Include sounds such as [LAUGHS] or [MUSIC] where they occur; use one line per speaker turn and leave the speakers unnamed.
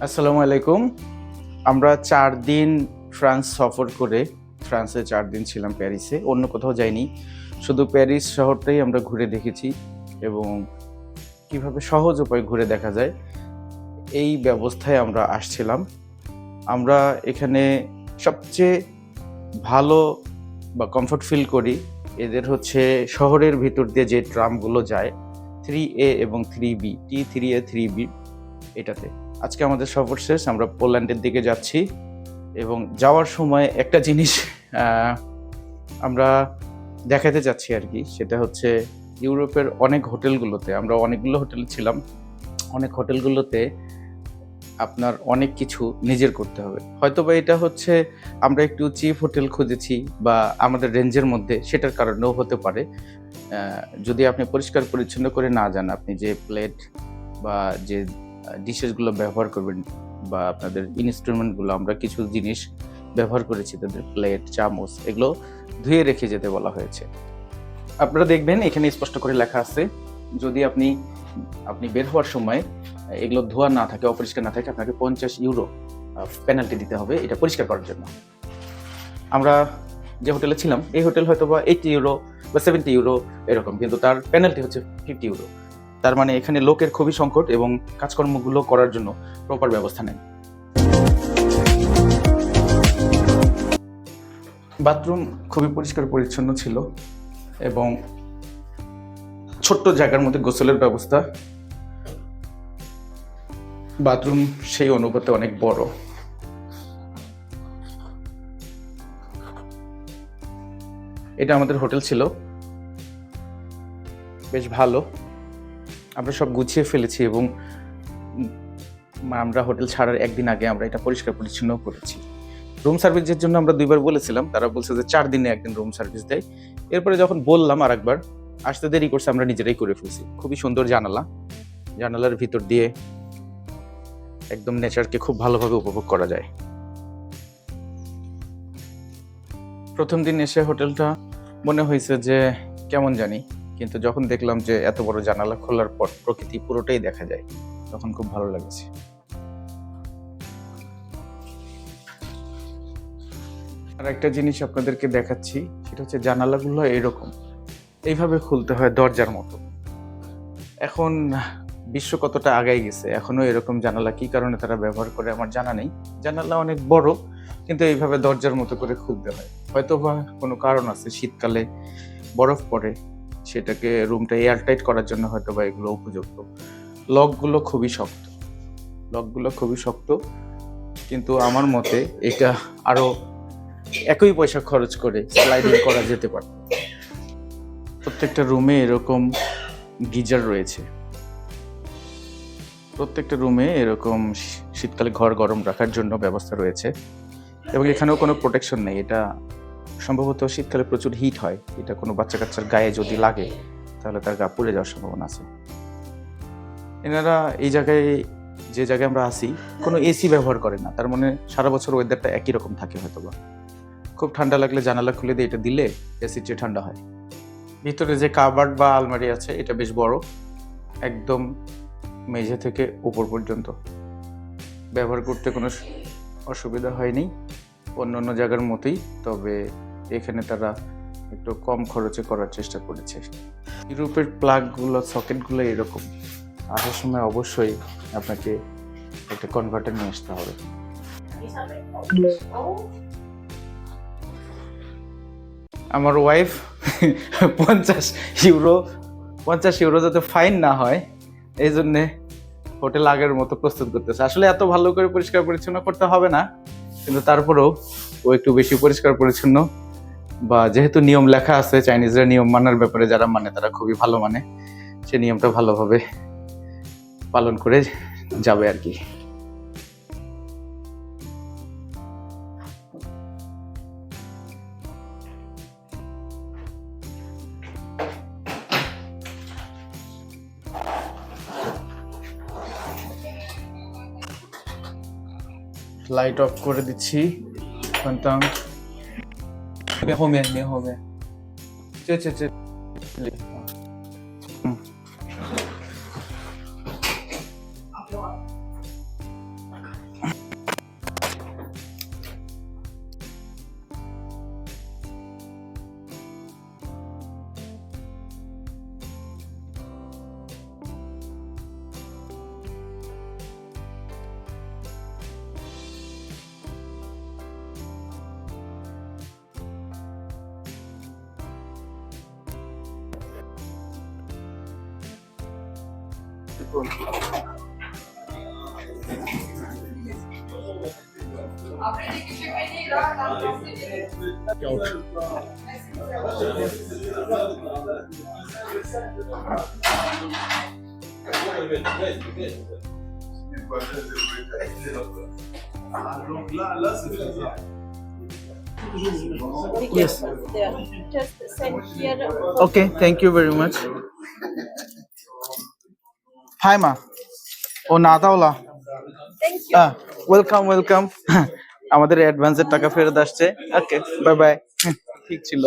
আসসালামু আলাইকুম। আমরা চার দিন ফ্রান্স সফর করে, ফ্রান্সে চার দিন ছিলাম প্যারিসে, অন্য কোথাও যাইনি। শুধু প্যারিস শহরটাই আমরা ঘুরে দেখেছি এবং কীভাবে সহজ উপায় ঘুরে দেখা যায়, এই ব্যবস্থায় আমরা আসছিলাম। আমরা এখানে সবচেয়ে ভালো বা কমফর্ট ফিল করি এদের হচ্ছে শহরের ভিতর দিয়ে যে ট্রামগুলো যায় থ্রি এ এবং three B T three A three B এটাতে। আজকে আমাদের সফর শেষ, আমরা পোল্যান্ডের দিকে যাচ্ছি এবং যাওয়ার সময় একটা জিনিস আমরা দেখাতে যাচ্ছি আর কি, সেটা হচ্ছে ইউরোপের অনেক হোটেলগুলোতে, আমরা অনেকগুলো হোটেলে ছিলাম, অনেক হোটেলগুলোতে আপনার অনেক কিছু নিজের করতে হবে। হয়তো বা এটা হচ্ছে আমরা একটু চিপ হোটেল খুঁজেছি বা আমাদের রেঞ্জের মধ্যে, সেটার কারণেও হতে পারে। যদি আপনি পরিষ্কার পরিচ্ছন্ন করে না যান, আপনি যে প্লেট বা যে ডিশেসগুলো ব্যবহার করবেন বা আপনাদের ইনস্ট্রুমেন্টগুলো আমরা কিছু জিনিস ব্যবহার করেছি, তাদের প্লেট চামচ, এগুলো ধুয়ে রেখে যেতে বলা হয়েছে। আপনারা দেখবেন, এখানে স্পষ্ট করে লেখা আছে, যদি আপনি আপনি বের হওয়ার সময় এগুলো ধোয়া না থাকে, অপরিষ্কার না থাকে, আপনাকে পঞ্চাশ ইউরো পেনাল্টি দিতে হবে, এটা পরিষ্কার করার জন্য। আমরা যে হোটেলে ছিলাম, এই হোটেল হয়তো বা এইটি ইউরো বা সেভেন্টি ইউরো এরকম, কিন্তু তার পেনাল্টি হচ্ছে ফিফটি ইউরো তার মানে এখানে লোকের খুবই সংকট এবং কাজকর্মগুলো করার জন্য প্রপার ব্যবস্থা নেই। বাথরুম খুবই পরিষ্কার পরিচ্ছন্ন ছিল এবং ছোট্ট জায়গার মধ্যে গোসলের ব্যবস্থা। বাথরুম সেই অনুপাতে অনেক বড়। এটা আমাদের হোটেল ছিল। বেশ ভালো। আমরা সব গুছিয়ে ফেলেছি এবং আমরা হোটেল ছাড়ার একদিন আগে আমরা এটা পরিষ্কার পরিচ্ছন্ন করেছি। রুম সার্ভিসের জন্য আমরা দুইবার বলেছিলাম, তারা বলছে যে চার দিনে একদিন রুম সার্ভিস দেয়। এরপরে যখন বললাম আর একবার আসতে দেরি করছে, আমরা নিজেরাই করে ফেলছি। খুবই সুন্দর জানালা, জানালার ভিতর দিয়ে একদম নেচারকে খুব ভালোভাবে উপভোগ করা যায়। প্রথম দিন এসে হোটেলটা মনে হয়েছে যে কেমন জানি। কিন্তু যখন দেখলাম যে এত বড় জানালা খোলার পর প্রকৃতি পুরোটাই দেখা যায়, তখন খুব ভালো লাগছে। আর একটা জিনিস আপনাদেরকে দেখাচ্ছি, সেটা হচ্ছে জানালাগুলো এরকম। এইভাবে খুলতে হয় দরজার মতো। এখন বিশ্ব কতটা আগাই গেছে, এখনও এরকম জানালা কি কারণে তারা ব্যবহার করে আমার জানা নেই। জানালা অনেক বড়, কিন্তু এইভাবে দরজার মতো করে খুলতে হয়। হয়তো বা কোনো কারণ আছে, শীতকালে বরফ পড়ে সেটাকে রুমটা এয়ারটাইট করার জন্য হয়তো বা এগুলো উপযুক্ত। লকগুলো খুবই শক্ত। লকগুলো খুবই শক্ত। কিন্তু আমার মতে এটা আরও একই পয়সা খরচ করে স্লাইডিং করা যেতে পারে। প্রত্যেকটা রুমে এরকম গিজার রয়েছে। প্রত্যেকটা রুমে এরকম শীতকালে ঘর গরম রাখার জন্য ব্যবস্থা রয়েছে। এবং এখানেও কোনো প্রোটেকশন নেই। এটা সম্ভবত শীতকালে প্রচুর হিট হয়। এটা কোনো বাচ্চা কাচ্চার গায়ে যদি লাগে, তাহলে তার গা পুড়ে যাওয়ার সম্ভাবনা আছে। এনারা এই জায়গায়, যে জায়গায় আমরা আসি কোনো এসি ব্যবহার করে না। তার মানে সারা বছর ওয়েদারটা একই রকম থাকে হয়তো বা খুব ঠান্ডা লাগলে জানালা খুলে দিয়ে এটা দিলে এসির চেয়ে ঠান্ডা হয়। ভিতরে যে কাবার্ড বা আলমারি আছে, এটা বেশ বড়। একদম মেঝে থেকে উপর পর্যন্ত। ব্যবহার করতে কোনো অসুবিধা হয়নি। অন্য অন্য জায়গার মতোই, তবে এখানে তারা একটু কম খরচে করার চেষ্টা করেছে। ইউরোপের প্লাগগুলো, সকেটগুলো এরকম। আসার সময় অবশ্যই আপনাকে একটা কনভার্টার নিয়ে আসতে হবে। আমার ওয়াইফ [LAUGHS] পঞ্চাশ ইউরো পঞ্চাশ ইউরো যাতে ফাইন না হয়, এই জন্যে হোটেল আগের মতো প্রস্তুত করতেছে। আসলে এত ভালো করে পরিষ্কার পরিচ্ছন্ন করতে হবে না, কিন্তু তারপরেও ও একটু বেশি পরিষ্কার পরিচ্ছন্ন বা যেহেতু নিয়ম লেখা আছে চাইনিজরা নিয়ম মানার ব্যাপারে যারা মানে তারা খুবই ভালো মানে সে নিয়মটা ভালোভাবে পালন করে যাবে আর কি। লাইট অফ করে দিচ্ছি
হোমে হোমে
চে চে চে Yes.
Just send here.
Okay, thank you very much. হাই মা ও না
তাওলা you.
ওয়েলকাম ওয়েলকাম [LAUGHS] আমাদের অ্যাডভান্সের টাকা ফেরত আসছে। ওকে বাই বাই ঠিক ছিল।